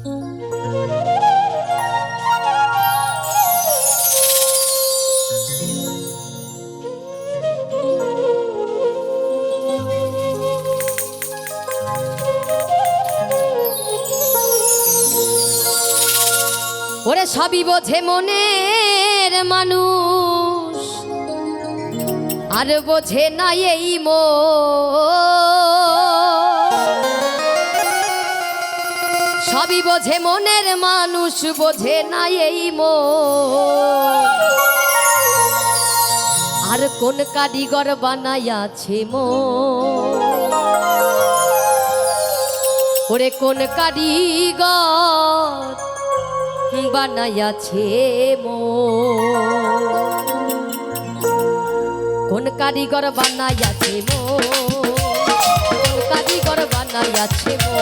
ওরে সবই বোঝে মনের মানুষ। আর বোঝে না এই মো কবি বোঝে মনের মানুষ, বোঝে না এই মো আর কোন কারিগর বানাইয়াছে মো ওরে কোন কারিগর বানাইয়াছে মো কোন কারিগর বানাইয়াছে মো কোন কারিগর বানাইয়াছে মো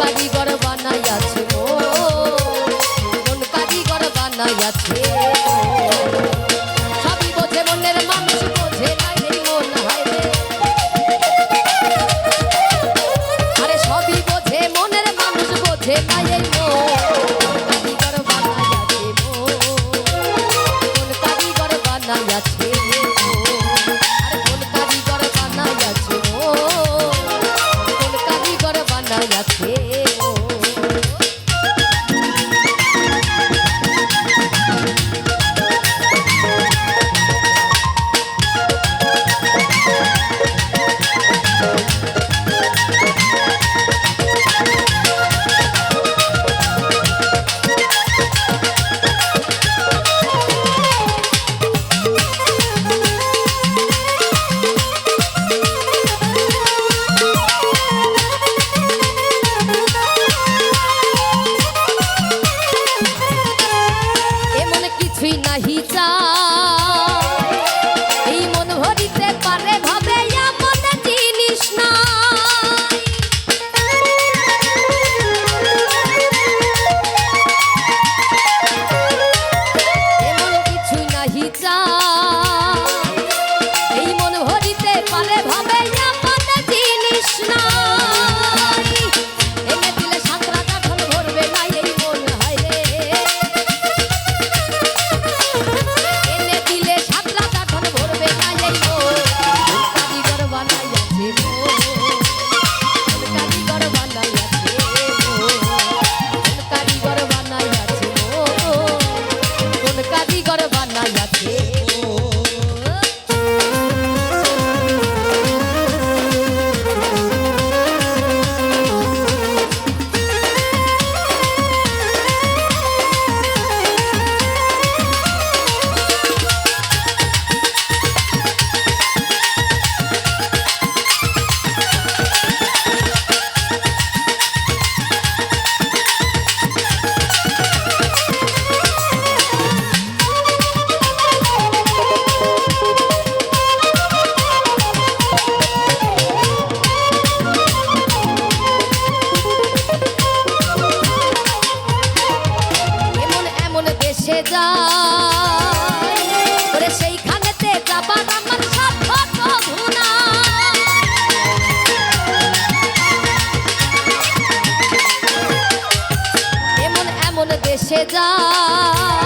কারিগর বানাইয়াছে মন কারিগর বানাইয়াছে ভেসে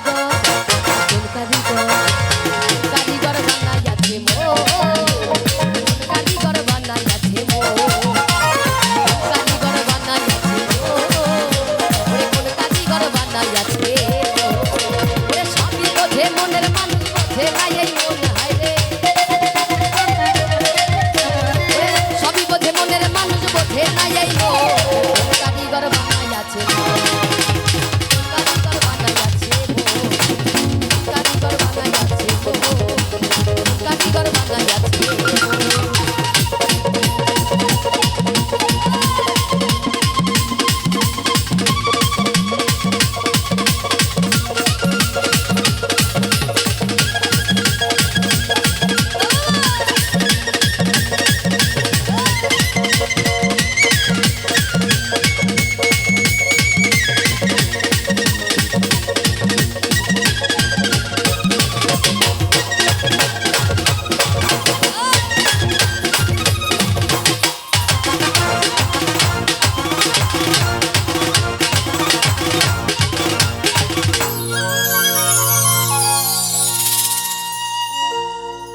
go.